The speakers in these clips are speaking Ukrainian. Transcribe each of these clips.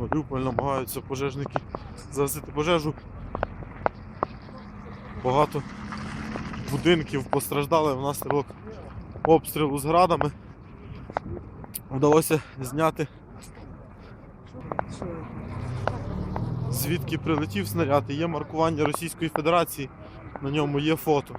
Маріуполь намагаються пожежники загасити пожежу. Багато будинків постраждали внаслідок обстрілу з градами. Вдалося зняти звідки прилетів снаряд. Є маркування Російської Федерації, на ньому є фото.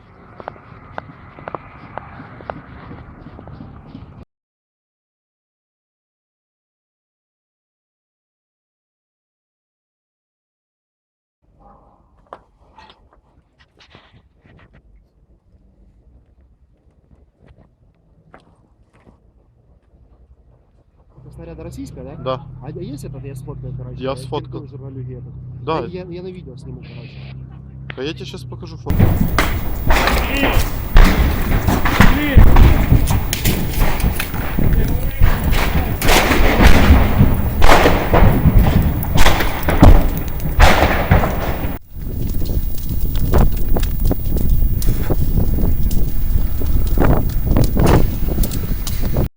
снаряда российская, да? Да, А есть этот, я сфоткал, короче. Я э, сфоткал. передаю журналюге этот. да. Я, я на видео сниму, короче. А я тебе сейчас покажу фото.